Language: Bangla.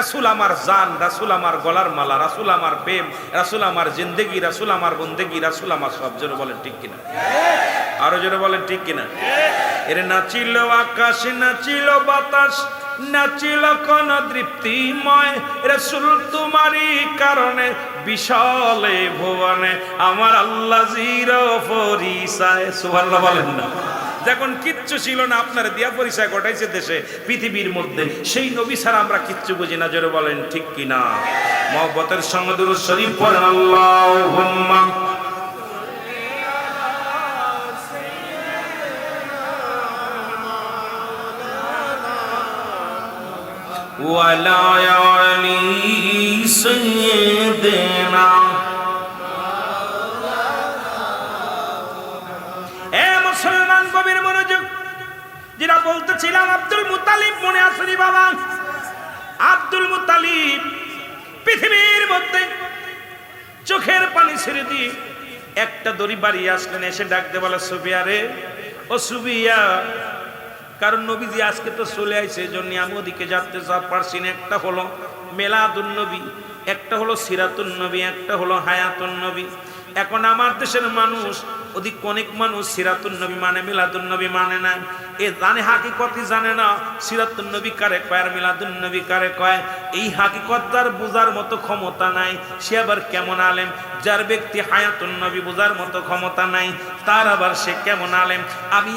রাসুল আমার জান, রাসুল আমার গলার মালা, রাসুল আমার প্রেম, রাসুল আমার জিন্দেগি, রাসুল আমার বন্দেগি, রাসুল আমার সব। জোরে বলেন, ঠিক কিনা? আরও জোরে বলেন, ঠিক কিনা? এর নাচিল আকাশ নাচিল বাতাস নাচিল কোন তৃপ্তিময় রসুল তোমারই কারণে বিশালে ভুবনে আমার আল্লাহ জিরো পরিচয়। সুবহানাল্লাহ বলেন না। যখন কিচ্ছু ছিল না আপনার দিয়া পরিচয় ঘটাইছে দেশে পৃথিবীর মধ্যে সেই নবী ছাড়া আমরা কিচ্ছু বুঝি না জোরে বলেন ঠিক কিনা মহব্বতের সঙ্গে দুরূদ শরীফ পড়েন আল্লাহুম্মা وعلى آل سيدنا মুসলমান কবির মনোযোগ। যেটা বলতেছিলাম, আব্দুল মুতালিব মনে আসেনি বাবা। আব্দুল মুতালিব পৃথিবীর মধ্যে চোখের পানি ছেড়ে দিয়ে একটা দড়ি বাড়ি আসলেন, এসে ডাকতে বলে সুবিয়া রে, ও সুবিয়া কারণ নবীজি আজকে তো চলে আইছে এই জন্য আমি ওদিকে যাতে যা পারছি না। একটা হলো মেলাদুন নবী, একটা হলো সিরাতুন নবী, একটা হলো হায়াতুন নবী। এখন আমার দেশের মানুষ ওদিক অনেক মানুষ সিরাতুল নবী মানে মিলাদুল নবী মানে না। এ জানে হাকিকতই জানে না? সিরাতুল নবী কারে কয় আর মিলাদুল নবী কারে কয়? এই হাকিকত তার বোঝার মতো ক্ষমতা নাই। সে আবার কেমন আলেম? যার ব্যক্তি হায়াতুল নবী বোঝার মতো ক্ষমতা নাই, তার আবার সে কেমন আলেম? আমি